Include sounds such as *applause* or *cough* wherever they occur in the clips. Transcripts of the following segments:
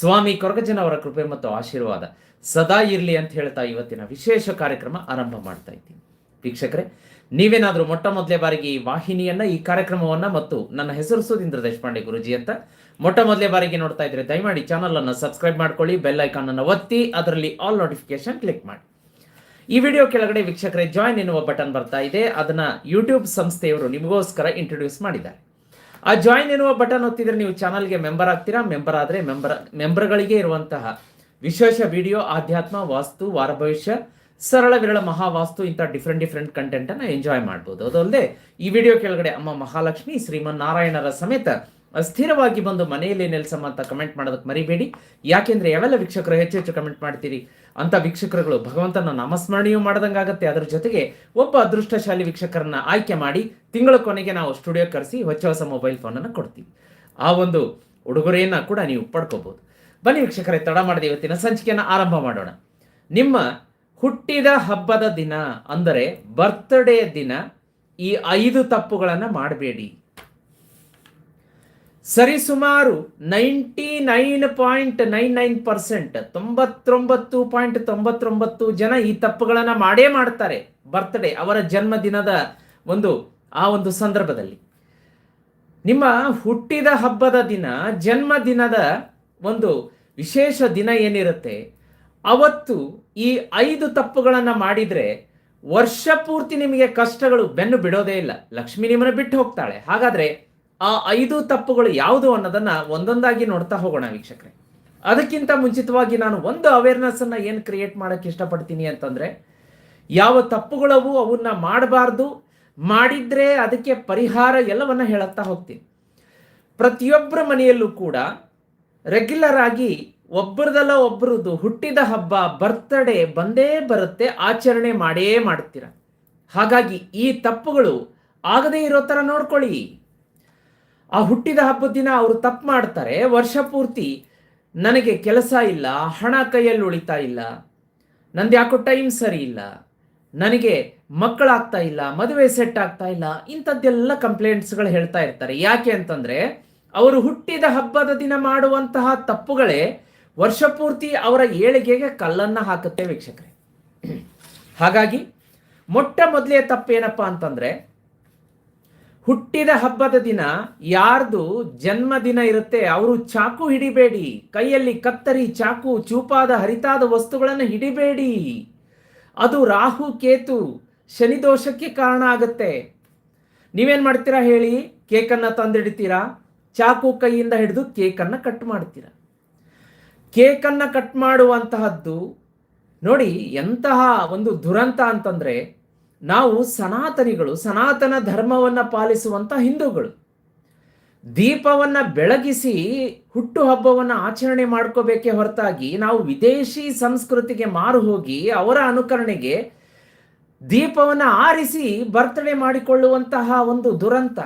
ಸ್ವಾಮಿ ಕೊರಗಜನವರ ಕೃಪೆ ಮತ್ತು ಆಶೀರ್ವಾದ ಸದಾ ಇರಲಿ ಅಂತ ಹೇಳ್ತಾ ಇವತ್ತಿನ ವಿಶೇಷ ಕಾರ್ಯಕ್ರಮ ಆರಂಭ ಮಾಡ್ತಾ ಇದ್ದೀನಿ. ವೀಕ್ಷಕರೇ, ನೀವೇನಾದರೂ ಮೊಟ್ಟ ಮೊದಲೇ ಬಾರಿಗೆ ಈ ವಾಹಿನಿಯನ್ನ, ಈ ಕಾರ್ಯಕ್ರಮವನ್ನ ಮತ್ತು ನನ್ನ ಹೆಸರು ಸುಧೀಂದ್ರ ದೇಶಪಾಂಡೆ ಗುರುಜಿ ಅಂತ ಮೊಟ್ಟ ಮೊದಲೇ ಬಾರಿಗೆ ನೋಡ್ತಾ ಇದ್ರೆ ದಯಮಾಡಿ ಚಾನಲ್ ಅನ್ನು ಸಬ್ಸ್ಕ್ರೈಬ್ ಮಾಡ್ಕೊಳ್ಳಿ, ಬೆಲ್ ಐಕಾನ್ ಅನ್ನು ಒತ್ತಿ, ಅದರಲ್ಲಿ ಆಲ್ ನೋಟಿಫಿಕೇಶನ್ ಕ್ಲಿಕ್ ಮಾಡಿ. ಈ ವಿಡಿಯೋ ಕೆಳಗಡೆ ವೀಕ್ಷಕರೇ ಜಾಯಿನ್ ಎನ್ನುವ ಬಟನ್ ಬರ್ತಾ ಇದೆ. ಅದನ್ನ ಯೂಟ್ಯೂಬ್ ಸಂಸ್ಥೆಯವರು ನಿಮಗೋಸ್ಕರ ಇಂಟ್ರೊಡ್ಯೂಸ್ ಮಾಡಿದ್ದಾರೆ. ಆ ಜಾಯಿನ್ ಎನ್ನುವ ಬಟನ್ ಒತ್ತಿದ್ರೆ ನೀವು ಚಾನಲ್ಗೆ ಮೆಂಬರ್ ಆಗ್ತೀರಾ? ಮೆಂಬರ್ ಆದರೆ ಮೆಂಬರ್ ಮೆಂಬರ್ಗಳಿಗೆ ಇರುವಂತಹ ವಿಶೇಷ ವಿಡಿಯೋ ಆಧ್ಯಾತ್ಮ, ವಾಸ್ತು, ವಾರ ಭವಿಷ್ಯ, ಸರಳ ವಿರಳ ಮಹಾವಾಸ್ತು ಇಂಥ ಡಿಫ್ರೆಂಟ್ ಡಿಫ್ರೆಂಟ್ ಕಂಟೆಂಟ್ ಅನ್ನ ಎಂಜಾಯ್ ಮಾಡ್ಬೋದು. ಅದಲ್ಲದೆ ಈ ವಿಡಿಯೋ ಕೆಳಗಡೆ ಅಮ್ಮ ಮಹಾಲಕ್ಷ್ಮಿ, ಶ್ರೀಮನ್ನಾರಾಯಣರ ಸಮೇತ ಸ್ಥಿರವಾಗಿ ಬಂದು ಮನೆಯಲ್ಲಿ ನೆಲೆಸಮ್ಮ ಅಂತ ಕಮೆಂಟ್ ಮಾಡೋದಕ್ಕೆ ಮರಿಬೇಡಿ. ಯಾಕೆಂದ್ರೆ ಯಾವೆಲ್ಲ ವೀಕ್ಷಕರು ಹೆಚ್ಚು ಹೆಚ್ಚು ಕಮೆಂಟ್ ಮಾಡ್ತೀರಿ? ಅಂತ ವೀಕ್ಷಕರುಗಳು ಭಗವಂತನ ನಾಮಸ್ಮರಣೆಯೂ ಮಾಡ್ದಂಗಾಗತ್ತೆ. ಅದರ ಜೊತೆಗೆ ಒಬ್ಬ ಅದೃಷ್ಟಶಾಲಿ ವೀಕ್ಷಕರನ್ನ ಆಯ್ಕೆ ಮಾಡಿ ತಿಂಗಳ ಕೊನೆಗೆ ನಾವು ಸ್ಟುಡಿಯೋ ಕರೆಸಿ ಹೊಚ್ಚ ಹೊಸ ಮೊಬೈಲ್ ಫೋನನ್ನು ಕೊಡ್ತೀವಿ. ಆ ಒಂದು ಉಡುಗೊರೆಯನ್ನ ಕೂಡ ನೀವು ಪಡ್ಕೋಬಹುದು ಬನ್ನಿ ವೀಕ್ಷಕರೇ, ತಡ ಮಾಡದೆ ಇವತ್ತಿನ ಸಂಚಿಕೆಯನ್ನು ಆರಂಭ ಮಾಡೋಣ. ನಿಮ್ಮ ಹುಟ್ಟಿದ ಹಬ್ಬದ ದಿನ ಅಂದರೆ ಬರ್ತ್ಡೇ ದಿನ ಈ ಐದು ತಪ್ಪುಗಳನ್ನು ಮಾಡಬೇಡಿ. ಸರಿಸುಮಾರು ninety nine point nine nine percent, ತೊಂಬತ್ತೊಂಬತ್ತು ಪಾಯಿಂಟ್ ತೊಂಬತ್ತೊಂಬತ್ತು ಜನ ಈ ತಪ್ಪುಗಳನ್ನು ಮಾಡೇ ಮಾಡ್ತಾರೆ ಬರ್ತ್ಡೇ, ಅವರ ಜನ್ಮದಿನದ ಒಂದು, ಆ ಒಂದು ಸಂದರ್ಭದಲ್ಲಿ. ನಿಮ್ಮ ಹುಟ್ಟಿದ ಹಬ್ಬದ ದಿನ, ಜನ್ಮದಿನದ ಒಂದು ವಿಶೇಷ ದಿನ ಏನಿರುತ್ತೆ, ಅವತ್ತು ಈ ಐದು ತಪ್ಪುಗಳನ್ನು ಮಾಡಿದರೆ ವರ್ಷ ಪೂರ್ತಿ ನಿಮಗೆ ಕಷ್ಟಗಳು ಬೆನ್ನು ಬಿಡೋದೇ ಇಲ್ಲ. ಲಕ್ಷ್ಮಿ ನಿಮ್ಮನ್ನು ಬಿಟ್ಟು ಹೋಗ್ತಾಳೆ. ಹಾಗಾದ್ರೆ ಆ ಐದು ತಪ್ಪುಗಳು ಯಾವುದು ಅನ್ನೋದನ್ನ ಒಂದೊಂದಾಗಿ ನೋಡ್ತಾ ಹೋಗೋಣ ವೀಕ್ಷಕರೇ. ಅದಕ್ಕಿಂತ ಮುಂಚಿತವಾಗಿ ನಾನು ಒಂದು ಅವೇರ್ನೆಸ್ ಅನ್ನ ಏನು ಕ್ರಿಯೇಟ್ ಮಾಡಕ್ಕೆ ಇಷ್ಟಪಡ್ತೀನಿ ಅಂತಂದ್ರೆ, ಯಾವ ತಪ್ಪುಗಳವು ಅವನ್ನ ಮಾಡಬಾರ್ದು, ಮಾಡಿದ್ರೆ ಅದಕ್ಕೆ ಪರಿಹಾರ ಎಲ್ಲವನ್ನ ಹೇಳುತ್ತಾ ಹೋಗ್ತೀನಿ. ಪ್ರತಿಯೊಬ್ಬರ ಮನೆಯಲ್ಲೂ ಕೂಡ ರೆಗ್ಯುಲರ್ ಆಗಿ ಒಬ್ಬರದಲ್ಲ ಒಬ್ಬರದ್ದು ಹುಟ್ಟಿದ ಹಬ್ಬ ಬರ್ತಡೇ ಬಂದೇ ಬರುತ್ತೆ, ಆಚರಣೆ ಮಾಡೇ ಮಾಡ್ತೀರ. ಹಾಗಾಗಿ ಈ ತಪ್ಪುಗಳು ಆಗದೇ ಇರೋ ಥರ ನೋಡ್ಕೊಳ್ಳಿ. ಆ ಹುಟ್ಟಿದ ಹಬ್ಬದ ದಿನ ಅವರು ತಪ್ಪು ಮಾಡ್ತಾರೆ, ವರ್ಷ ಪೂರ್ತಿ ನನಗೆ ಕೆಲಸ ಇಲ್ಲ, ಹಣ ಕೈಯಲ್ಲಿ ಉಳಿತಾ ಇಲ್ಲ, ನಂದು ಯಾಕೋ ಟೈಮ್ ಸರಿ ಇಲ್ಲ, ನನಗೆ ಮಕ್ಕಳಾಗ್ತಾ ಇಲ್ಲ, ಮದುವೆ ಸೆಟ್ ಆಗ್ತಾ ಇಲ್ಲ, ಇಂಥದ್ದೆಲ್ಲ ಕಂಪ್ಲೇಂಟ್ಸ್ಗಳು ಹೇಳ್ತಾ ಇರ್ತಾರೆ. ಯಾಕೆ ಅಂತಂದ್ರೆ, ಅವರು ಹುಟ್ಟಿದ ಹಬ್ಬದ ದಿನ ಮಾಡುವಂತಹ ತಪ್ಪುಗಳೇ ವರ್ಷ ಪೂರ್ತಿ ಅವರ ಏಳಿಗೆಗೆ ಕಲ್ಲನ್ನ ಹಾಕುತ್ತೆ ವೀಕ್ಷಕರೇ. ಹಾಗಾಗಿ ಮೊಟ್ಟ ಮೊದಲೇ ತಪ್ಪೇನಪ್ಪ ಅಂತಂದ್ರೆ ಹುಟ್ಟಿದ ಹಬ್ಬದ ದಿನ ಯಾರ್ದು ಜನ್ಮದಿನ ಇರುತ್ತೆ ಅವರು ಚಾಕು ಹಿಡಿಬೇಡಿ. ಕೈಯಲ್ಲಿ ಕತ್ತರಿ, ಚಾಕು, ಚೂಪಾದ ಹರಿತಾದ ವಸ್ತುಗಳನ್ನು ಹಿಡಿಬೇಡಿ. ಅದು ರಾಹು, ಕೇತು, ಶನಿ ದೋಷಕ್ಕೆ ಕಾರಣ ಆಗುತ್ತೆ. ನೀವೇನು ಮಾಡ್ತೀರಾ ಹೇಳಿ? ಕೇಕನ್ನು ತಂದಿಡ್ತೀರಾ? ಚಾಕು ಕೈಯಿಂದ ಹಿಡಿದು ಕೇಕನ್ನು ಕಟ್ ಮಾಡ್ತೀರಾ? ಕೇಕನ್ನು ಕಟ್ ಮಾಡುವಂತಹದ್ದು ನೋಡಿ ಎಂತಹ ಒಂದು ದುರಂತ ಅಂತಂದ್ರೆ ನಾವು ಸನಾತನಿಗಳು, ಸನಾತನ ಧರ್ಮವನ್ನ ಪಾಲಿಸುವಂತ ಹಿಂದೂಗಳು. ದೀಪವನ್ನ ಬೆಳಗಿಸಿ ಹುಟ್ಟುಹಬ್ಬವನ್ನು ಆಚರಣೆ ಮಾಡ್ಕೋಬೇಕೇ ಹೊರತಾಗಿ ನಾವು ವಿದೇಶಿ ಸಂಸ್ಕೃತಿಗೆ ಮಾರು ಹೋಗಿ ಅವರ ಅನುಕರಣೆಗೆ ದೀಪವನ್ನ ಆರಿಸಿ ಬರ್ತಡೆ ಮಾಡಿಕೊಳ್ಳುವಂತಹ ಒಂದು ದುರಂತ.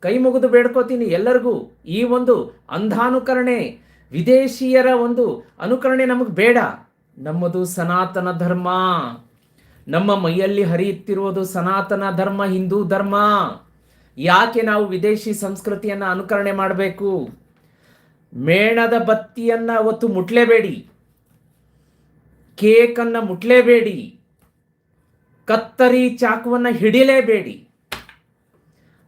ಕೈ ಮುಗಿದು ಬೇಡ್ಕೋತೀನಿ ಎಲ್ಲರಿಗೂ. ಈ ಒಂದು ಅಂಧಾನುಕರಣೆ, ವಿದೇಶಿಯರ ಒಂದು ಅನುಕರಣೆ ನಮಗೆ ಬೇಡ. ನಮ್ಮದು ಸನಾತನ ಧರ್ಮ. ನಮ್ಮ ಮೈಯಲ್ಲಿ ಹರಿಯುತ್ತಿರುವುದು ಸನಾತನ ಧರ್ಮ, ಹಿಂದೂ ಧರ್ಮ. ಯಾಕೆ ನಾವು ವಿದೇಶಿ ಸಂಸ್ಕೃತಿಯನ್ನು ಅನುಕರಣೆ ಮಾಡಬೇಕು? ಮೇಣದ ಬತ್ತಿಯನ್ನ ಅವತ್ತು ಮುಟ್ಲೇಬೇಡಿ. ಕೇಕನ್ನು ಮುಟ್ಲೇಬೇಡಿ. ಕತ್ತರಿ ಚಾಕುವನ್ನ ಹಿಡಿಲೇಬೇಡಿ.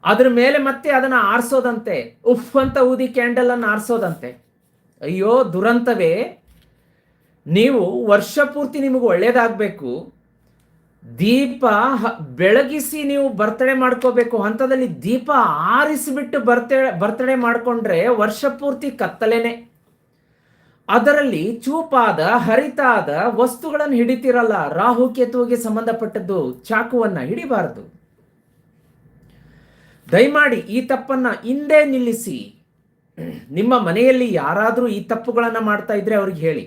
ಅದ್ರ ಮೇಲೆ ಮತ್ತೆ ಅದನ್ನ ಆರಿಸೋದಂತೆ. ಉಫ್ ಅಂತ ಊದಿ ಕ್ಯಾಂಡಲ್ ಅನ್ನು ಆರಿಸೋದಂತೆ. ಅಯ್ಯೋ ದುರಂತವೇ. ನೀವು ವರ್ಷ ಪೂರ್ತಿ ನಿಮಗೆ ಒಳ್ಳೇದಾಗಬೇಕು. ದೀಪ ಬೆಳಗಿಸಿ ನೀವು ಬರ್ತಡೆ ಮಾಡ್ಕೋಬೇಕು. ಹಂತದಲ್ಲಿ ದೀಪ ಆರಿಸಿಬಿಟ್ಟು ಬರ್ತೆ, ಬರ್ತಡೆ ಮಾಡಿಕೊಂಡ್ರೆ ವರ್ಷ ಪೂರ್ತಿ ಕತ್ತಲೇನೆ. ಅದರಲ್ಲಿ ಚೂಪಾದ, ಹರಿತಾದ ವಸ್ತುಗಳನ್ನು ಹಿಡಿತಿರಲ್ಲ. ರಾಹು ಕೇತುವಿಗೆ ಸಂಬಂಧಪಟ್ಟದ್ದು ಚಾಕುವನ್ನ ಹಿಡಿಬಾರದು. ದಯಮಾಡಿ ಈ ತಪ್ಪನ್ನ ಹಿಂದೆ ನಿಲ್ಲಿಸಿ. ನಿಮ್ಮ ಮನೆಯಲ್ಲಿ ಯಾರಾದರೂ ಈ ತಪ್ಪುಗಳನ್ನು ಮಾಡ್ತಾ ಇದ್ರೆ ಅವ್ರಿಗೆ ಹೇಳಿ.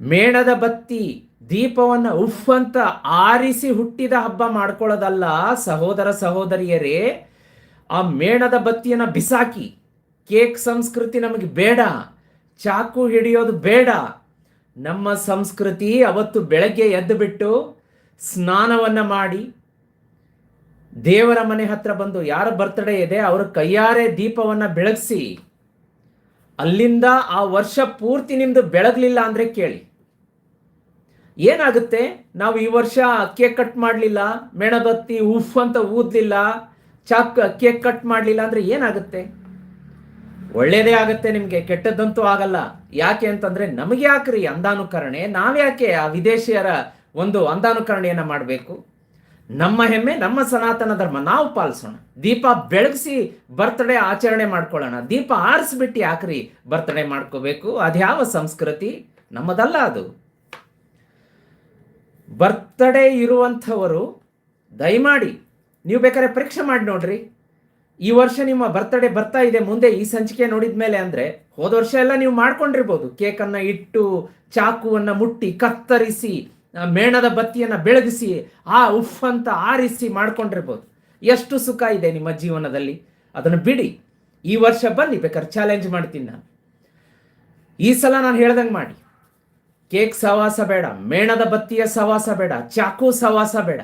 ಮೇಣದ ಬತ್ತಿ ದೀಪವನ್ನ ಉಫ್ ಅಂತ ಆರಿಸಿ ಹುಟ್ಟಿದ ಹಬ್ಬ ಮಾಡ್ಕೊಳ್ಳೋದಲ್ಲ, ಸಹೋದರ ಸಹೋದರಿಯರೇ, ಆ ಮೇಣದ ಬತ್ತಿಯನ್ನು ಬಿಸಾಕಿ, ಕೇಕ್ ಸಂಸ್ಕೃತಿ ನಮಗೆ ಬೇಡ, ಚಾಕು ಹಿಡಿಯೋದು ಬೇಡ. ನಮ್ಮ ಸಂಸ್ಕೃತಿ ಅವತ್ತು ಬೆಳಗ್ಗೆ ಎದ್ದು ಬಿಟ್ಟು ಸ್ನಾನವನ್ನ ಮಾಡಿ, ದೇವರ ಮನೆ ಹತ್ರ ಬಂದು ಯಾರ ಬರ್ತಡೇ ಇದೆ, ಅವರ ಕೈಯಾರೆ ದೀಪವನ್ನ ಬೆಳಗಿಸಿ, ಅಲ್ಲಿಂದ ಆ ವರ್ಷ ಪೂರ್ತಿ ನಿಮ್ದು ಬೆಳಗ್ಲಿಲ್ಲ ಅಂದ್ರೆ ಕೇಳಿ. ಏನಾಗುತ್ತೆ? ನಾವು ಈ ವರ್ಷ ಕೇಕ್ ಕಟ್ ಮಾಡಲಿಲ್ಲ, ಮೇಣಬತ್ತಿ, ಉಫ್ ಅಂತ ಊದಲಿಲ್ಲ, ಚಾಕ್ ಕೇಕ್ ಕಟ್ ಮಾಡಲಿಲ್ಲ ಅಂದ್ರೆ ಏನಾಗುತ್ತೆ? ಒಳ್ಳೇದೇ ಆಗುತ್ತೆ ನಿಮಗೆ, ಕೆಟ್ಟದ್ದಂತೂ ಆಗಲ್ಲ. ಯಾಕೆ ಅಂತಂದ್ರೆ ನಮಗೆ ಯಾಕ್ರಿ ಅಂದಾನುಕರಣೆ ನಾವ್ಯಾಕೆ ಆ ವಿದೇಶಿಯರ ಒಂದು ಅಂದಾನುಕರಣೆಯನ್ನು ಮಾಡಬೇಕು? ನಮ್ಮ ಹೆಮ್ಮೆ, ನಮ್ಮ ಸನಾತನ ಧರ್ಮ, ನಾವು ಪಾಲಿಸೋಣ. ದೀಪ ಬೆಳಗಿಸಿ ಬರ್ತ್ಡೇ ಆಚರಣೆ ಮಾಡ್ಕೊಳ್ಳೋಣ. ದೀಪ ಆರಿಸ್ಬಿಟ್ಟು ಯಾಕ್ರಿ ಬರ್ತ್ಡೇ ಮಾಡ್ಕೋಬೇಕು? ಅದ್ಯಾವ ಸಂಸ್ಕೃತಿ? ನಮ್ಮದಲ್ಲ ಅದು. ಬರ್ತ್ಡೇ ಇರುವಂಥವರು, ದಯಮಾಡಿ ನೀವು ಬೇಕಾದ್ರೆ ಪರೀಕ್ಷೆ ಮಾಡಿ ನೋಡ್ರಿ. ಈ ವರ್ಷ ನಿಮ್ಮ ಬರ್ತಡೇ ಬರ್ತಾ ಇದೆ, ಮುಂದೆ ಈ ಸಂಚಿಕೆ ನೋಡಿದ ಮೇಲೆ ಅಂದರೆ ಹೋದ ವರ್ಷ ಎಲ್ಲ ನೀವು ಮಾಡ್ಕೊಂಡಿರ್ಬೋದು. ಕೇಕನ್ನು ಇಟ್ಟು, ಚಾಕುವನ್ನು ಮುಟ್ಟಿ, ಕತ್ತರಿಸಿ ಮೇಣದ ಬತ್ತಿಯನ್ನ ಬೆಳಗಿಸಿ, ಆ ಉಫ್ ಅಂತ ಆರಿಸಿ ಮಾಡ್ಕೊಂಡಿರ್ಬೋದು. ಎಷ್ಟು ಸುಖ ಇದೆ ನಿಮ್ಮ ಜೀವನದಲ್ಲಿ. ಅದನ್ನು ಬಿಡಿ. ಈ ವರ್ಷ ಬನ್ನಿ, ಬೇಕಾದ್ರೆ ಚಾಲೆಂಜ್ ಮಾಡ್ತೀನಿ ನಾನು. ಈ ಸಲ ನಾನು ಹೇಳ್ದಂಗೆ ಮಾಡಿ. ಕೇಕ್ ಸವಾಸ ಬೇಡ, ಮೇಣದ ಬತ್ತಿಯ ಸವಾಸ ಬೇಡ, ಚಾಕು ಸವಾಸ ಬೇಡ.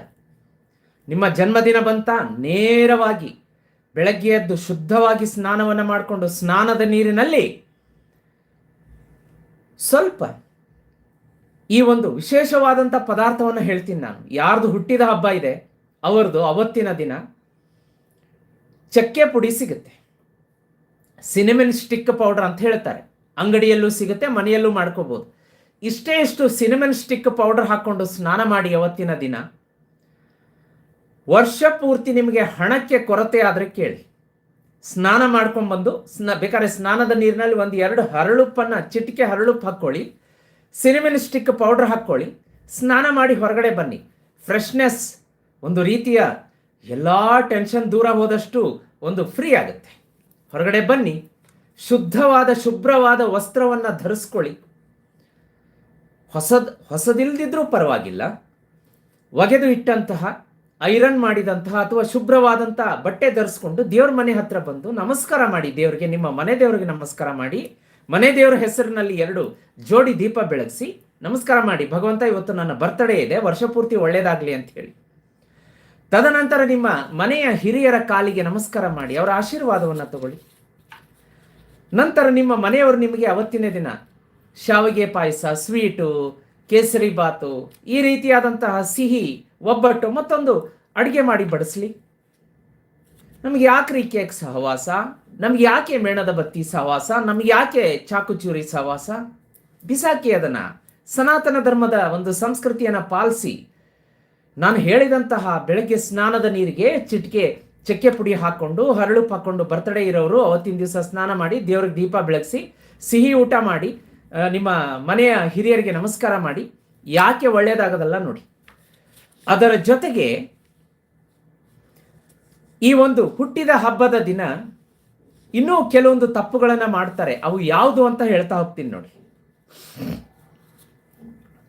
ನಿಮ್ಮ ಜನ್ಮದಿನ ಬಂತ ನೇರವಾಗಿ ಬೆಳಗ್ಗೆ ಎದ್ದು ಶುದ್ಧವಾಗಿ ಸ್ನಾನವನ್ನು ಮಾಡಿಕೊಂಡು ಸ್ನಾನದ ನೀರಿನಲ್ಲಿ ಸ್ವಲ್ಪ ಈ ಒಂದು ವಿಶೇಷವಾದಂಥ ಪದಾರ್ಥವನ್ನು ಹೇಳ್ತೀನಿ ನಾನು. ಯಾರ್ದು ಹುಟ್ಟಿದ ಹಬ್ಬ ಇದೆ, ಅವರದು ಅವತ್ತಿನ ದಿನ ಚಕ್ಕೆ ಪುಡಿ ಸಿಗುತ್ತೆ. ಸಿನಿಮಿನ್ ಸ್ಟಿಕ್ ಪೌಡರ್ ಅಂತ ಹೇಳ್ತಾರೆ. ಅಂಗಡಿಯಲ್ಲೂ ಸಿಗುತ್ತೆ, ಮನೆಯಲ್ಲೂ ಮಾಡ್ಕೋಬಹುದು ಇಷ್ಟೇ ಇಷ್ಟು ಸಿನಿಮನ್ ಸ್ಟಿಕ್ ಪೌಡರ್ ಹಾಕೊಂಡು ಸ್ನಾನ ಮಾಡಿ ಅವತ್ತಿನ ದಿನ. ವರ್ಷ ಪೂರ್ತಿ ನಿಮಗೆ ಹಣಕ್ಕೆ ಕೊರತೆ ಆದರೆ ಕೇಳಿ. ಸ್ನಾನ ಮಾಡ್ಕೊಂಡ್ಬಂದು ಸ್ನ, ಬೇಕಾದ್ರೆ ಸ್ನಾನದ ನೀರಿನಲ್ಲಿ ಒಂದು ಎರಡು ಹರಳುಪ್ಪನ್ನು, ಚಿಟಿಕೆ ಹರಳುಪ್ಪ ಹಾಕ್ಕೊಳ್ಳಿ ಸಿನಿಮನ್ ಸ್ಟಿಕ್ ಪೌಡರ್ ಹಾಕ್ಕೊಳ್ಳಿ ಸ್ನಾನ ಮಾಡಿ ಹೊರಗಡೆ ಬನ್ನಿ. ಫ್ರೆಶ್ನೆಸ್ ಒಂದು ರೀತಿಯ ಎಲ್ಲ ಟೆನ್ಷನ್ ದೂರ ಹೋದಷ್ಟು ಒಂದು ಫ್ರೀ ಆಗುತ್ತೆ. ಹೊರಗಡೆ ಬನ್ನಿ. ಶುದ್ಧವಾದ, ಶುಭ್ರವಾದ ವಸ್ತ್ರವನ್ನು ಧರಿಸ್ಕೊಳ್ಳಿ. ಹೊಸದ್, ಹೊಸದಿಲ್ದಿದ್ರೂ ಪರವಾಗಿಲ್ಲ. ಒಗೆದು ಇಟ್ಟಂತಹ, ಐರನ್ ಮಾಡಿದಂತಹ ಅಥವಾ ಶುಭ್ರವಾದಂತಹ ಬಟ್ಟೆ ಧರಿಸ್ಕೊಂಡು ದೇವ್ರ ಮನೆ ಹತ್ರ ಬಂದು ನಮಸ್ಕಾರ ಮಾಡಿ, ದೇವರಿಗೆ, ನಿಮ್ಮ ಮನೆ ದೇವರಿಗೆ ನಮಸ್ಕಾರ ಮಾಡಿ, ಮನೆ ದೇವರ ಹೆಸರಿನಲ್ಲಿ ಎರಡು ಜೋಡಿ ದೀಪ ಬೆಳಗಿಸಿ ನಮಸ್ಕಾರ ಮಾಡಿ, ಭಗವಂತ ಇವತ್ತು ನನ್ನ ಬರ್ತಡೇ ಇದೆ ವರ್ಷಪೂರ್ತಿ ಒಳ್ಳೇದಾಗ್ಲಿ ಅಂತ ಹೇಳಿ. ತದನಂತರ ನಿಮ್ಮ ಮನೆಯ ಹಿರಿಯರ ಕಾಲಿಗೆ ನಮಸ್ಕಾರ ಮಾಡಿ, ಅವರ ಆಶೀರ್ವಾದವನ್ನು ತಗೊಳ್ಳಿ. ನಂತರ ನಿಮ್ಮ ಮನೆಯವರು ನಿಮಗೆ ಅವತ್ತಿನ ದಿನ ಶಾವಿಗೆ ಪಾಯಸ ಸ್ವೀಟು ಕೇಸರಿ ಬಾತು, ಈ ರೀತಿಯಾದಂತಹ ಸಿಹಿ, ಒಬ್ಬಟ್ಟು, ಮತ್ತೊಂದು ಅಡುಗೆ ಮಾಡಿ ಬಡಿಸ್ಲಿ. ನಮ್ಗೆ ರೀ ಕೇಕ್ ಸಹವಾಸ? ನಮ್ಗೆ ಯಾಕೆ ಮೇಣದ ಬತ್ತಿ ಸಹವಾಸ? ನಮ್ಗೆ ಯಾಕೆ ಚಾಕುಚೂರಿ ಸಹವಾಸ? ಬಿಸಾಕಿ ಅದನ್ನು ಸನಾತನ ಧರ್ಮದ ಒಂದು ಸಂಸ್ಕೃತಿಯನ್ನು ಪಾಲಿಸಿ, ನಾನು ಹೇಳಿದಂತಹ ಬೆಳಗ್ಗೆ ಸ್ನಾನದ ನೀರಿಗೆ ಚಿಟಿಕೆ, ಚಕ್ಕೆ ಪುಡಿ ಹಾಕೊಂಡು ಹರಳು ಹಾಕ್ಕೊಂಡು ಬರ್ತಡೇ ಇರೋರು ಅವತ್ತಿನ ದಿವಸ ಸ್ನಾನ ಮಾಡಿ, ದೇವ್ರಿಗೆ ದೀಪ ಬೆಳಗಿಸಿ, ಸಿಹಿ ಊಟ ಮಾಡಿ ನಿಮ್ಮ ಮನೆಯ ಹಿರಿಯರಿಗೆ ನಮಸ್ಕಾರ ಮಾಡಿ. ಯಾಕೆ ಒಳ್ಳೆಯದಾಗದಲ್ಲ ನೋಡಿ. ಅದರ ಜೊತೆಗೆ ಈ ಒಂದು ಹುಟ್ಟಿದ ಹಬ್ಬದ ದಿನ ಇನ್ನೂ ಕೆಲವೊಂದು ತಪ್ಪುಗಳನ್ನು ಮಾಡ್ತಾರೆ. ಅವು ಯಾವುದು ಅಂತ ಹೇಳ್ತಾ ಹೋಗ್ತೀನಿ ನೋಡಿ.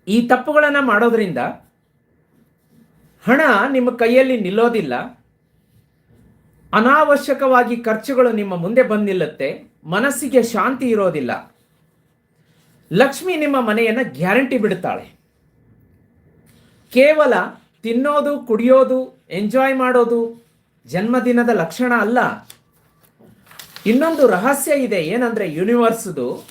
ಈ ತಪ್ಪುಗಳನ್ನು ಮಾಡೋದ್ರಿಂದ ಹಣ ನಿಮ್ಮ ಕೈಯಲ್ಲಿ ನಿಲ್ಲೋದಿಲ್ಲ. ಅನಾವಶ್ಯಕವಾಗಿ ಖರ್ಚುಗಳು ನಿಮ್ಮ ಮುಂದೆ ಬಂದಿಲ್ಲತ್ತೆ. ಮನಸ್ಸಿಗೆ ಶಾಂತಿ ಇರೋದಿಲ್ಲ. ಲಕ್ಷ್ಮಿ ನಿಮ್ಮ ಮನೆಯನ್ನು ಗ್ಯಾರಂಟಿ ಬಿಡುತ್ತಾಳೆ. ಕೇವಲ ತಿನ್ನೋದು, ಕುಡಿಯೋದು, ಎಂಜಾಯ್ ಮಾಡೋದು ಜನ್ಮದಿನದ ಲಕ್ಷಣ ಅಲ್ಲ. ಇನ್ನೊಂದು ರಹಸ್ಯ ಇದೆ, ಏನಂದ್ರೆ ಯೂನಿವರ್ಸ್ದು.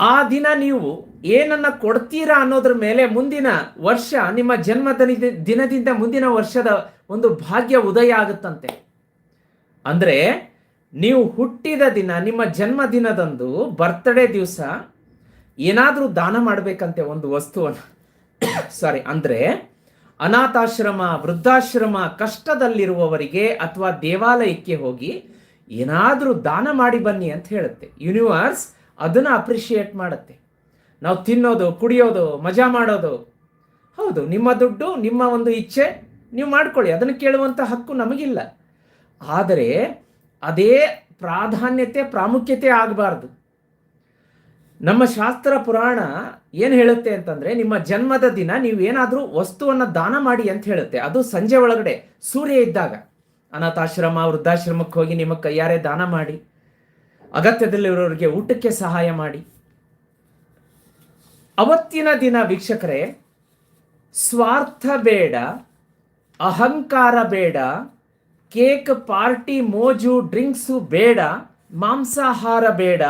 ಆ ದಿನ ನೀವು ಏನನ್ನ ಕೊಡ್ತೀರಾ ಅನ್ನೋದ್ರ ಮೇಲೆ ಮುಂದಿನ ವರ್ಷ, ನಿಮ್ಮ ಜನ್ಮದ ದಿನದಿಂದ ಮುಂದಿನ ವರ್ಷದ ಒಂದು ಭಾಗ್ಯ ಉದಯ ಆಗುತ್ತಂತೆ. ಅಂದ್ರೆ ನೀವು ಹುಟ್ಟಿದ ದಿನ, ನಿಮ್ಮ ಜನ್ಮದಿನದಂದು ಬರ್ತ್ಡೇ ದಿವಸ ಏನಾದರೂ ದಾನ ಮಾಡಬೇಕಂತೆ ಒಂದು ವಸ್ತುವನ್ನು ಸಾರಿ ಅಂದರೆ ಅನಾಥಾಶ್ರಮ, ವೃದ್ಧಾಶ್ರಮ ಕಷ್ಟದಲ್ಲಿರುವವರಿಗೆ ಅಥವಾ ದೇವಾಲಯಕ್ಕೆ ಹೋಗಿ ಏನಾದರೂ ದಾನ ಮಾಡಿ ಬನ್ನಿ ಅಂತ ಹೇಳುತ್ತೆ. ಯೂನಿವರ್ಸ್ ಅದನ್ನು ಅಪ್ರಿಷಿಯೇಟ್ ಮಾಡುತ್ತೆ. ನಾವು ತಿನ್ನೋದು, ಕುಡಿಯೋದು, ಮಜಾ ಮಾಡೋದು. ಹೌದು, ನಿಮ್ಮ ದುಡ್ಡು, ನಿಮ್ಮ ಒಂದು ಇಚ್ಛೆ, ನೀವು ಮಾಡ್ಕೊಳ್ಳಿ. ಅದನ್ನು ಕೇಳುವಂಥ ಹಕ್ಕು ನಮಗಿಲ್ಲ. ಆದರೆ ಅದೇ ಪ್ರಾಧಾನ್ಯತೆ, ಪ್ರಾಮುಖ್ಯತೆ ಆಗಬಾರ್ದು. ನಮ್ಮ ಶಾಸ್ತ್ರ ಪುರಾಣ ಏನು ಹೇಳುತ್ತೆ ಅಂತಂದರೆ, ನಿಮ್ಮ ಜನ್ಮದ ದಿನ ನೀವು ಏನಾದರೂ ವಸ್ತುವನ್ನ ದಾನ ಮಾಡಿ ಅಂತ ಹೇಳುತ್ತೆ. ಅದು ಸಂಜೆ ಒಳಗಡೆ, ಸೂರ್ಯ ಇದ್ದಾಗ. ಅನಾಥಾಶ್ರಮ, ವೃದ್ಧಾಶ್ರಮಕ್ಕೆ ಹೋಗಿ ನಿಮ್ಮ ಕೈಯಾರೆ ದಾನ ಮಾಡಿ. ಅಗತ್ಯದಲ್ಲಿರೋರಿಗೆ ಊಟಕ್ಕೆ ಸಹಾಯ ಮಾಡಿ. ಅವತ್ತಿನ ದಿನ ವೀಕ್ಷಕರೇ, ಸ್ವಾರ್ಥ ಬೇಡ, ಅಹಂಕಾರ ಬೇಡ ಕೇಕ್, ಪಾರ್ಟಿ, ಮೋಜು, ಡ್ರಿಂಕ್ಸು ಬೇಡ, ಮಾಂಸಾಹಾರ ಬೇಡ,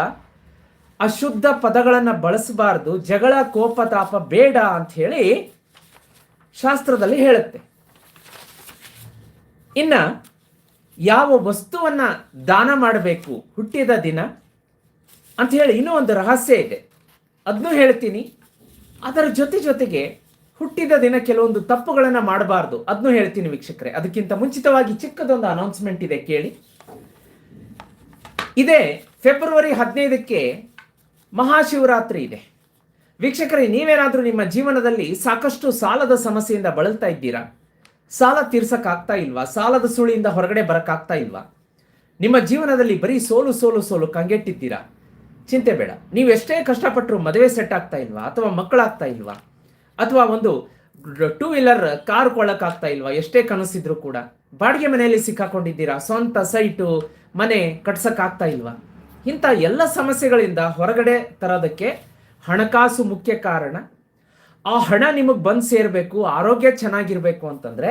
ಅಶುದ್ಧ ಪದಗಳನ್ನು ಬಳಸಬಾರ್ದು, ಜಗಳ ಕೋಪತಾಪ ಬೇಡ ಅಂತ ಹೇಳಿ ಶಾಸ್ತ್ರದಲ್ಲಿ ಹೇಳುತ್ತೆ. ಇನ್ನ ಯಾವ ವಸ್ತುವನ್ನ ದಾನ ಮಾಡಬೇಕು ಹುಟ್ಟಿದ ದಿನ ಅಂತ ಹೇಳಿ ಇನ್ನೂ ಒಂದು ರಹಸ್ಯ ಇದೆ. ಅದನ್ನೂ ಹೇಳ್ತೀನಿ. ಅದರ ಜೊತೆ ಜೊತೆಗೆ ಹುಟ್ಟಿದ ದಿನ ಕೆಲವೊಂದು ತಪ್ಪುಗಳನ್ನು ಮಾಡಬಾರ್ದು. ಅದನ್ನು ಹೇಳ್ತೀನಿ ವೀಕ್ಷಕರೇ. ಅದಕ್ಕಿಂತ ಮುಂಚಿತವಾಗಿ ಚಿಕ್ಕದೊಂದು ಅನೌನ್ಸ್ಮೆಂಟ್ ಇದೆ ಕೇಳಿ. ಇದೇ ಫೆಬ್ರವರಿ ಹದಿನೈದಕ್ಕೆ ಮಹಾಶಿವರಾತ್ರಿ ಇದೆ. ವೀಕ್ಷಕರೇ, ನೀವೇನಾದರೂ ನಿಮ್ಮ ಜೀವನದಲ್ಲಿ ಸಾಕಷ್ಟು ಸಾಲದ ಸಮಸ್ಯೆಯಿಂದ ಬಳಲ್ತಾ ಇದ್ದೀರಾ? ಸಾಲ ತೀರ್ಸಕ್ಕಾಗ್ತಾ ಇಲ್ವಾ? ಸಾಲದ ಸುಳಿಯಿಂದ ಹೊರಗಡೆ ಬರೋಕ್ಕಾಗ್ತಾ ಇಲ್ವಾ? ನಿಮ್ಮ ಜೀವನದಲ್ಲಿ ಬರೀ ಸೋಲು ಸೋಲು ಸೋಲು ಕಂಗೆಟ್ಟಿದ್ದೀರಾ? ಚಿಂತೆ ಬೇಡ. ನೀವು ಎಷ್ಟೇ ಕಷ್ಟಪಟ್ಟರು ಮದುವೆ ಸೆಟ್ ಆಗ್ತಾ ಇಲ್ವಾ? ಅಥವಾ ಮಕ್ಕಳಾಗ್ತಾ ಇಲ್ವಾ? ಅಥವಾ ಒಂದು ಟೂ ವೀಲರ್ ಕಾರ್ ಕೊಳ್ಳಕ್ಕಾಗ್ತಾ ಇಲ್ವಾ? ಎಷ್ಟೇ ಕನಸಿದ್ರು ಕೂಡ. ಬಾಡಿಗೆ ಮನೆಯಲ್ಲಿ ಸಿಕ್ಕಾಕೊಂಡಿದ್ದೀರಾ? ಸ್ವಂತ ಸೈಟು, ಮನೆ ಕಟ್ಸಕ್ಕಾಗ್ತಾ ಇಲ್ವಾ? ಇಂಥ ಎಲ್ಲ ಸಮಸ್ಯೆಗಳಿಂದ ಹೊರಗಡೆ ತರೋದಕ್ಕೆ ಹಣಕಾಸು ಮುಖ್ಯ ಕಾರಣ. ಆ ಹಣ ನಿಮಗೆ ಬಂದು ಸೇರಬೇಕು, ಆರೋಗ್ಯ ಚೆನ್ನಾಗಿರಬೇಕು ಅಂತಂದ್ರೆ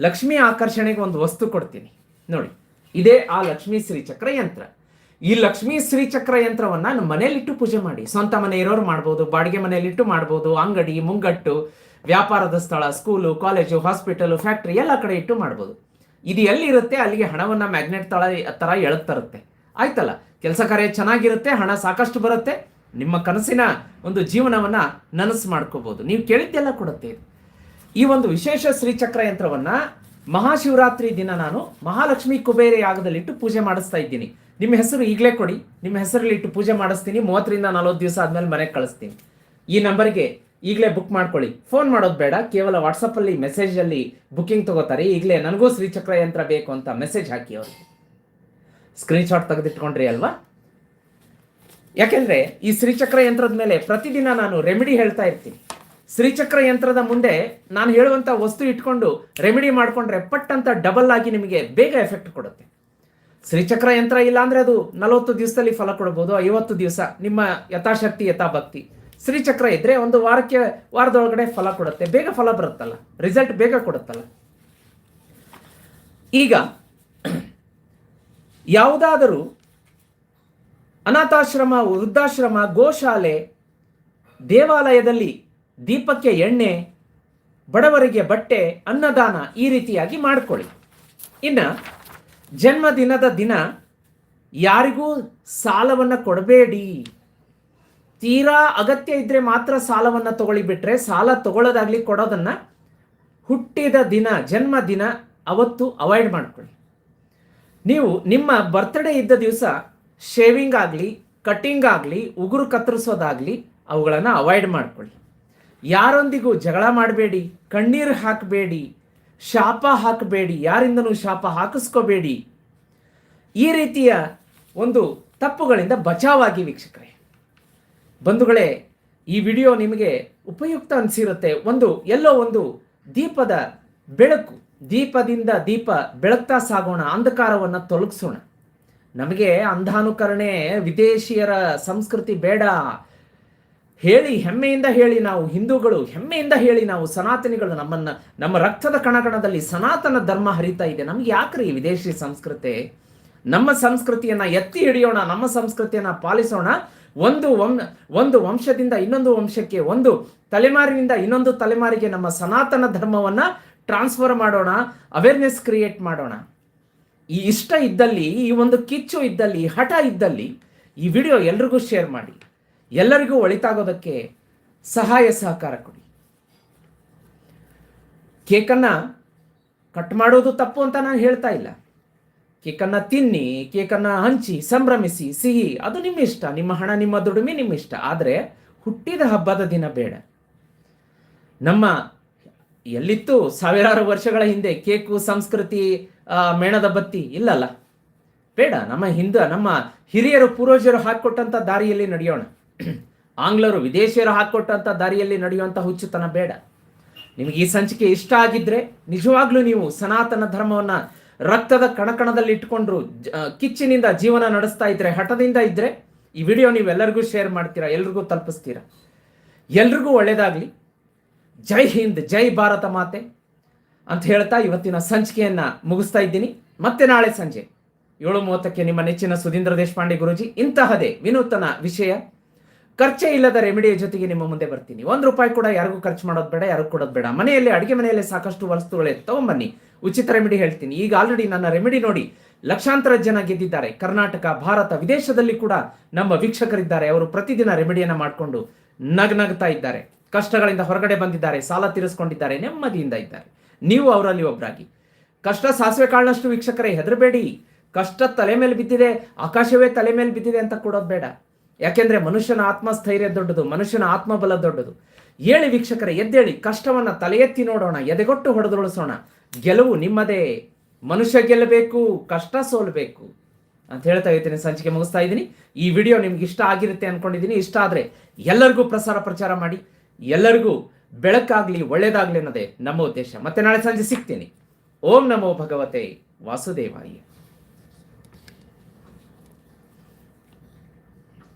ಲಕ್ಷ್ಮಿ ಆಕರ್ಷಣೆಗೆ ಒಂದು ವಸ್ತು ಕೊಡ್ತೀನಿ. ನೋಡಿ, ಇದೇ ಆ ಲಕ್ಷ್ಮೀ ಶ್ರೀಚಕ್ರ ಯಂತ್ರ. ಈ ಲಕ್ಷ್ಮೀ ಶ್ರೀಚಕ್ರ ಯಂತ್ರವನ್ನ ನಮ್ಮ ಮನೇಲಿಟ್ಟು ಪೂಜೆ ಮಾಡಿ. ಸ್ವಂತ ಮನೆ ಇರೋರು ಮಾಡ್ಬೋದು, ಬಾಡಿಗೆ ಮನೆಯಲ್ಲಿಟ್ಟು ಮಾಡ್ಬೋದು, ಅಂಗಡಿ, ಮುಂಗಟ್ಟು, ವ್ಯಾಪಾರದ ಸ್ಥಳ, ಸ್ಕೂಲು, ಕಾಲೇಜು, ಹಾಸ್ಪಿಟಲು, ಫ್ಯಾಕ್ಟ್ರಿ ಎಲ್ಲ ಕಡೆ ಇಟ್ಟು ಮಾಡ್ಬೋದು. ಇದು ಎಲ್ಲಿರುತ್ತೆ? ಅಲ್ಲಿಗೆ ಹಣವನ್ನ ಮ್ಯಾಗ್ನೆಟ್ ತಳ ಥರ ಎಳಕ್ತರುತ್ತೆ ಆಯ್ತಲ್ಲ? ಕೆಲಸ ಕಾರ್ಯ ಚೆನ್ನಾಗಿರುತ್ತೆ, ಹಣ ಸಾಕಷ್ಟು ಬರುತ್ತೆ. ನಿಮ್ಮ ಕನಸಿನ ಒಂದು ಜೀವನವನ್ನ ನನಸು ಮಾಡ್ಕೋಬಹುದು ನೀವು ಕೇಳಿದ್ದೆಲ್ಲ ಕೊಡುತ್ತೆ. ಈ ಒಂದು ವಿಶೇಷ ಶ್ರೀಚಕ್ರ ಯಂತ್ರವನ್ನ ಮಹಾಶಿವರಾತ್ರಿ ದಿನ ನಾನು ಮಹಾಲಕ್ಷ್ಮಿ ಕುಬೇರ ಯಾಗದಲ್ಲಿಟ್ಟು ಪೂಜೆ ಮಾಡಿಸ್ತಾ ಇದ್ದೀನಿ. ನಿಮ್ಮ ಹೆಸರು ಈಗಲೇ ಕೊಡಿ. ನಿಮ್ಮ ಹೆಸರಲ್ಲಿ ಇಟ್ಟು ಪೂಜೆ ಮಾಡಿಸ್ತೀನಿ. ಮೂವತ್ತರಿಂದ ನಲವತ್ತು ದಿವಸ ಆದ್ಮೇಲೆ ಮನೆಗೆ ಕಳಿಸ್ತೀನಿ. ಈ ನಂಬರ್ಗೆ ಈಗಲೇ ಬುಕ್ ಮಾಡ್ಕೊಳ್ಳಿ. ಫೋನ್ ಮಾಡೋದು ಬೇಡ. ಕೇವಲ ವಾಟ್ಸಪ್ಪಲ್ಲಿ ಮೆಸೇಜಲ್ಲಿ ಬುಕಿಂಗ್ ತಗೋತಾರೆ. ಈಗಲೇ ನನಗೂ ಶ್ರೀಚಕ್ರ ಯಂತ್ರ ಬೇಕು ಅಂತ ಮೆಸೇಜ್ ಹಾಕಿ ಅವ್ರಿಗೆ ಸ್ಕ್ರೀನ್ಶಾಟ್ ತೆಗೆದಿಟ್ಕೊಂಡ್ರಿ ಅಲ್ವಾ? ಯಾಕೆಂದರೆ ಈ ಶ್ರೀಚಕ್ರ ಯಂತ್ರದ ಮೇಲೆ ಪ್ರತಿದಿನ ನಾನು ರೆಮಿಡಿ ಹೇಳ್ತಾ ಇರ್ತೀನಿ. ಶ್ರೀಚಕ್ರ ಯಂತ್ರದ ಮುಂದೆ ನಾನು ಹೇಳುವಂತ ವಸ್ತು ಇಟ್ಕೊಂಡು ರೆಮಿಡಿ ಮಾಡಿಕೊಂಡ್ರೆ ಪಟ್ ಅಂತ ಡಬಲ್ ಆಗಿ ನಿಮಗೆ ಬೇಗ ಎಫೆಕ್ಟ್ ಕೊಡುತ್ತೆ. ಶ್ರೀಚಕ್ರ ಯಂತ್ರ ಇಲ್ಲ ಅಂದ್ರೆ ಅದು ನಲವತ್ತು ದಿವಸದಲ್ಲಿ ಫಲ ಕೊಡಬಹುದು ಐವತ್ತು ದಿವಸ ನಿಮ್ಮ ಯಥಾಶಕ್ತಿ, ಯಥಾಭಕ್ತಿ. ಶ್ರೀಚಕ್ರ ಇದ್ರೆ ಒಂದು ವಾರಕ್ಕೆ ವಾರದೊಳಗಡೆ ಫಲ ಕೊಡುತ್ತೆ. ಬೇಗ ಫಲ ಬರುತ್ತಲ್ಲ ರಿಸಲ್ಟ್ ಬೇಗ ಕೊಡುತ್ತಲ್ಲ. ಈಗ ಯಾವುದಾದರೂ ಅನಾಥಾಶ್ರಮ, ವೃದ್ಧಾಶ್ರಮ, ಗೋಶಾಲೆ ದೇವಾಲಯದಲ್ಲಿ ದೀಪಕ್ಕೆ ಎಣ್ಣೆ, ಬಡವರಿಗೆ ಬಟ್ಟೆ, ಅನ್ನದಾನ ಈ ರೀತಿಯಾಗಿ ಮಾಡಿಕೊಳ್ಳಿ. ಇನ್ನು ಜನ್ಮದಿನದ ದಿನ ಯಾರಿಗೂ ಸಾಲವನ್ನು ಕೊಡಬೇಡಿ. ತೀರಾ ಅಗತ್ಯ ಇದ್ರೆ ಮಾತ್ರ ಸಾಲವನ್ನು ತಗೊಳ್ಳಿ ಬಿಟ್ರೆ ಸಾಲ ತಗೊಳ್ಳೋದಾಗ್ಲಿ ಕೊಡೋದನ್ನು ಹುಟ್ಟಿದ ದಿನ ಜನ್ಮ ದಿನ ಅವತ್ತು ಅವಾಯ್ಡ್ ಮಾಡ್ಕೊಳ್ಳಿ. ನೀವು ನಿಮ್ಮ ಬರ್ತ್ಡೇ ಇದ್ದ ದಿವಸ ಶೇವಿಂಗ್ ಆಗಲಿ ಕಟ್ಟಿಂಗ್ ಆಗಲಿ, ಉಗುರು ಕತ್ತರಿಸೋದಾಗಲಿ ಅವುಗಳನ್ನು ಅವಾಯ್ಡ್ ಮಾಡ್ಕೊಳ್ಳಿ. ಯಾರೊಂದಿಗೂ ಜಗಳ ಮಾಡಬೇಡಿ, ಕಣ್ಣೀರು ಹಾಕಬೇಡಿ, ಶಾಪ ಹಾಕಬೇಡಿ, ಯಾರಿಂದನೂ ಶಾಪ ಹಾಕಿಸ್ಕೋಬೇಡಿ. ಈ ರೀತಿಯ ಒಂದು ತಪ್ಪುಗಳಿಂದ ಬಚಾವಾಗಿ ವೀಕ್ಷಕರೇ. ಬಂಧುಗಳೇ, ಈ ವಿಡಿಯೋ ನಿಮಗೆ ಉಪಯುಕ್ತ ಅನಿಸಿರುತ್ತೆ. ಒಂದು, ಎಲ್ಲೋ ಒಂದು ದೀಪದ ಬೆಳಕು, ದೀಪದಿಂದ ದೀಪ ಬೆಳಗ್ತಾ ಸಾಗೋಣ, ಅಂಧಕಾರವನ್ನು ತೊಲಗಿಸೋಣ. ನಮಗೆ ಅಂಧಾನುಕರಣೆ ವಿದೇಶಿಯರ ಸಂಸ್ಕೃತಿ ಬೇಡ. ಹೇಳಿ, ಹೆಮ್ಮೆಯಿಂದ ಹೇಳಿ ನಾವು ಹಿಂದೂಗಳು, ಹೆಮ್ಮೆಯಿಂದ ಹೇಳಿ ನಾವು ಸನಾತನಿಗಳು ನಮ್ಮನ್ನ, ನಮ್ಮ ರಕ್ತದ ಕಣಕಣದಲ್ಲಿ ಸನಾತನ ಧರ್ಮ ಹರಿತಾ ಇದೆ. ನಮ್ಗೆ ಯಾಕ್ರಿ ವಿದೇಶಿ ಸಂಸ್ಕೃತಿ? ನಮ್ಮ ಸಂಸ್ಕೃತಿಯನ್ನ ಎತ್ತಿ ಹಿಡಿಯೋಣ, ನಮ್ಮ ಸಂಸ್ಕೃತಿಯನ್ನ ಪಾಲಿಸೋಣ. ಒಂದು ಒಂದು ವಂಶದಿಂದ ಇನ್ನೊಂದು ವಂಶಕ್ಕೆ, ಒಂದು ತಲೆಮಾರಿನಿಂದ ಇನ್ನೊಂದು ತಲೆಮಾರಿಗೆ ನಮ್ಮ ಸನಾತನ ಧರ್ಮವನ್ನ ಟ್ರಾನ್ಸ್ಫರ್ ಮಾಡೋಣ ಅವೇರ್ನೆಸ್ ಕ್ರಿಯೇಟ್ ಮಾಡೋಣ. ಈ ಇಷ್ಟ ಇದ್ದಲ್ಲಿ, ಈ ಒಂದು ಕಿಚ್ಚು ಇದ್ದಲ್ಲಿ, ಹಠ ಇದ್ದಲ್ಲಿ ಈ ವಿಡಿಯೋ ಎಲ್ರಿಗೂ ಶೇರ್ ಮಾಡಿ. ಎಲ್ಲರಿಗೂ ಒಳಿತಾಗೋದಕ್ಕೆ ಸಹಾಯ ಸಹಕಾರ ಕೊಡಿ. ಕೇಕನ್ನು ಕಟ್ ಮಾಡೋದು ತಪ್ಪು ಅಂತ ನಾನು ಹೇಳ್ತಾ ಇಲ್ಲ. ಕೇಕನ್ನು ತಿನ್ನಿ, ಕೇಕನ್ನು ಹಂಚಿ, ಸಂಭ್ರಮಿಸಿ, ಸಿಹಿ, ಅದು ನಿಮ್ಮ ಇಷ್ಟ. ನಿಮ್ಮ ಹಣ, ನಿಮ್ಮ ದುಡಿಮೆ ನಿಮ್ಮ ಇಷ್ಟ. ಆದರೆ ಹುಟ್ಟಿದ ಹಬ್ಬದ ದಿನ ಬೇಡ. ನಮ್ಮ ಎಲ್ಲಿತ್ತು? ಸಾವಿರಾರು ವರ್ಷಗಳ ಹಿಂದೆ ಕೇಕು, ಸಂಸ್ಕೃತಿ ಮೇಣದ ಬತ್ತಿ ಇಲ್ಲಲ್ಲ? ಬೇಡ. ನಮ್ಮ ಹಿಂದ, ನಮ್ಮ ಹಿರಿಯರು, ಪೂರ್ವಜರು ಹಾಕಿಕೊಟ್ಟಂಥ ದಾರಿಯಲ್ಲಿ ನಡೆಯೋಣ. *clears throat* ಆಂಗ್ಲರು ವಿದೇಶಿಯರು ಹಾಕ್ಕೊಟ್ಟಂಥ ದಾರಿಯಲ್ಲಿ ನಡೆಯುವಂಥ ಹುಚ್ಚುತನ ಬೇಡ. ನಿಮಗೆ ಈ ಸಂಚಿಕೆ ಇಷ್ಟ ಆಗಿದ್ರೆ ನಿಜವಾಗ್ಲೂ ನೀವು ಸನಾತನ ಧರ್ಮವನ್ನು ರಕ್ತದ ಕಣಕಣದಲ್ಲಿ ಇಟ್ಕೊಂಡ್ರು ಕಿಚ್ಚಿನಿಂದ ಜೀವನ ನಡೆಸ್ತಾ ಇದ್ರೆ, ಹಠದಿಂದ ಇದ್ರೆ ಈ ವಿಡಿಯೋ ನೀವು ಎಲ್ಲರಿಗೂ ಶೇರ್ ಮಾಡ್ತೀರಾ, ಎಲ್ರಿಗೂ ತಲುಪಿಸ್ತೀರಾ? ಎಲ್ರಿಗೂ ಒಳ್ಳೇದಾಗ್ಲಿ. ಜೈ ಹಿಂದ್, ಜೈ ಭಾರತ ಮಾತೆ ಅಂತ ಹೇಳ್ತಾ ಇವತ್ತಿನ ಸಂಚಿಕೆಯನ್ನ ಮುಗಿಸ್ತಾ ಇದ್ದೀನಿ. ಮತ್ತೆ ನಾಳೆ ಸಂಜೆ ಏಳು ಮೂವತ್ತಕ್ಕೆ ನಿಮ್ಮ ನೆಚ್ಚಿನ ಸುಧೀಂದ್ರ ದೇಶಪಾಂಡೆ ಗುರುಜಿ, ಇಂತಹದೇ ವಿನೂತನ ವಿಷಯ. ಖರ್ಚೇ ಇಲ್ಲದ ರೆಮಿಡಿಯ ಜೊತೆಗೆ ನಿಮ್ಮ ಮುಂದೆ ಬರ್ತೀನಿ. ಒಂದು ರೂಪಾಯಿ ಕೂಡ ಯಾರಿಗೂ ಖರ್ಚು ಮಾಡೋದು ಬೇಡ, ಯಾರಿಗೂ ಕೊಡೋದು ಬೇಡ. ಮನೆಯಲ್ಲಿ, ಅಡುಗೆ ಮನೆಯಲ್ಲಿ ಸಾಕಷ್ಟು ವಸ್ತುಗಳೇ ತಗೊಂಬನ್ನಿ. ಉಚಿತ ರೆಮಿಡಿ ಹೇಳ್ತೀನಿ. ಈಗ ಆಲ್ರೆಡಿ ನನ್ನ ರೆಮಿಡಿ ನೋಡಿ ಲಕ್ಷಾಂತರ ಜನ ಗೆದ್ದಿದ್ದಾರೆ. ಕರ್ನಾಟಕ, ಭಾರತ, ವಿದೇಶದಲ್ಲಿ ಕೂಡ ನಮ್ಮ ವೀಕ್ಷಕರಿದ್ದಾರೆ. ಅವರು ಪ್ರತಿದಿನ ರೆಮಿಡಿಯನ್ನ ಮಾಡಿಕೊಂಡು ನಗ್ನಗ್ತಾ ಇದ್ದಾರೆ. ಕಷ್ಟಗಳಿಂದ ಹೊರಗಡೆ ಬಂದಿದ್ದಾರೆ. ಸಾಲ ತೀರಿಸ್ಕೊಂಡಿದ್ದಾರೆ. ನೆಮ್ಮದಿಯಿಂದ ಇದ್ದಾರೆ. ನೀವು ಅವರಲ್ಲಿ ಒಬ್ಬರಾಗಿ ಕಷ್ಟ ಸಾಸಿವೆ ಕಾಳಿನಷ್ಟು ವೀಕ್ಷಕರೇ ಹೆದರಬೇಡಿ. ಕಷ್ಟ ತಲೆ ಮೇಲೆ ಬಿದ್ದಿದೆ. ಆಕಾಶವೇ ತಲೆ ಮೇಲೆ ಬಿದ್ದಿದೆ ಅಂತ ಕೊಡೋದು ಬೇಡ. ಯಾಕೆಂದ್ರೆ ಮನುಷ್ಯನ ಆತ್ಮಸ್ಥೈರ್ಯ ದೊಡ್ಡದು, ಮನುಷ್ಯನ ಆತ್ಮಬಲ ದೊಡ್ಡದು. ಏಳಿ ವೀಕ್ಷಕರ, ಎದ್ದೇಳಿ, ಕಷ್ಟವನ್ನ ತಲೆ ಎತ್ತಿ ನೋಡೋಣ, ಎದೆಗೊಟ್ಟು ಹೊಡೆದುಳಿಸೋಣ ಗೆಲುವು ನಿಮ್ಮದೇ. ಮನುಷ್ಯ ಗೆಲ್ಲಬೇಕು, ಕಷ್ಟ ಸೋಲ್ಬೇಕು ಅಂತ ಹೇಳ್ತಾ ಇದ್ದೀನಿ, ಸಂಚಿಕೆ ಮುಗಿಸ್ತಾ ಇದ್ದೀನಿ. ಈ ವಿಡಿಯೋ ನಿಮ್ಗೆ ಇಷ್ಟ ಆಗಿರುತ್ತೆ ಅನ್ಕೊಂಡಿದ್ದೀನಿ. ಇಷ್ಟ ಆದ್ರೆ ಎಲ್ಲರಿಗೂ ಪ್ರಸಾರ ಪ್ರಚಾರ ಮಾಡಿ. ಎಲ್ಲರಿಗೂ ಬೆಳಕಾಗ್ಲಿ, ಒಳ್ಳೇದಾಗ್ಲಿ ಅನ್ನೋದೇ ನಮ್ಮ ಉದ್ದೇಶ. ಮತ್ತೆ ನಾಳೆ ಸಂಜೆ ಸಿಗ್ತೀನಿ. ಓಂ ನಮೋ ಭಗವತೆ ವಾಸುದೇವಾಯ.